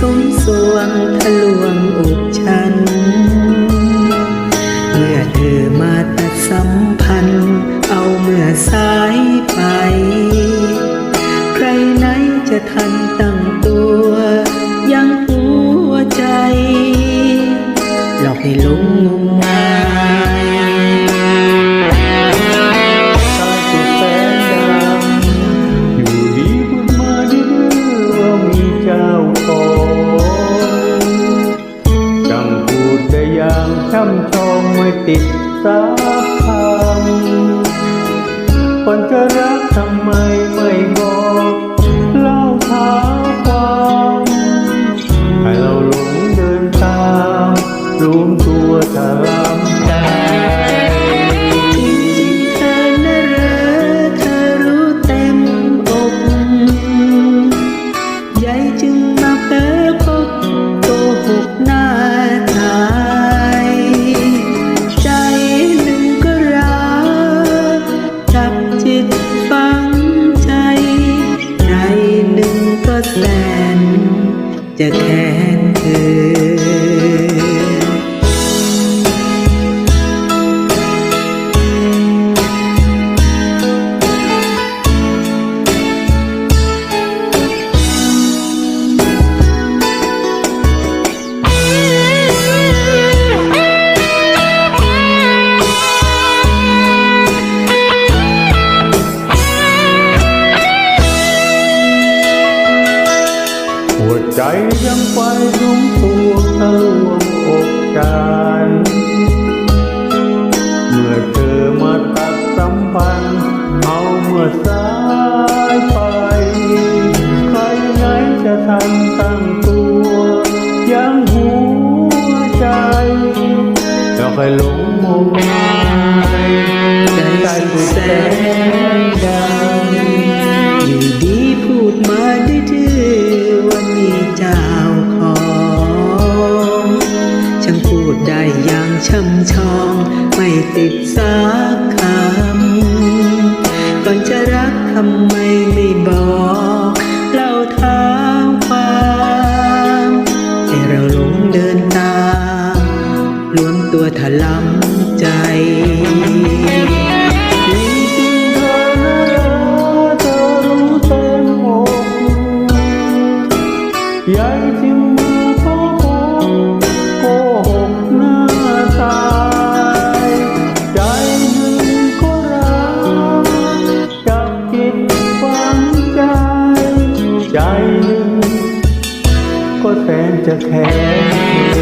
สุ้มสวงทะลวงอกฉัน เมื่อเธอมาตัดสัมพันธ์ เอาเมื่อสายไป ใครไหนจะทันตั้งตัว ยังหัวใจ หลอกให้ลง ติดสักคำคนจะรักทำไมไม่ จะ ใจสุดแสนดำอยู่ดีพูดมาได้ดื้อว่ามีเจ้าของช่างพูดได้อย่างช่ำชอง ไม่ติดสักคำ ก่อนจะรักทำไมไม่บอกเล่าเท้าความให้เราหลงเดินตามรวมตัวถลำ ใจจริงๆเธอน่ารักเธอรู้เต็มอกใหญ่จึงมาพบโกหกหน้าตายใจหนึ่งก็รักจับจิตฝังใจ ใจหนึ่งก็แสนจะแค้น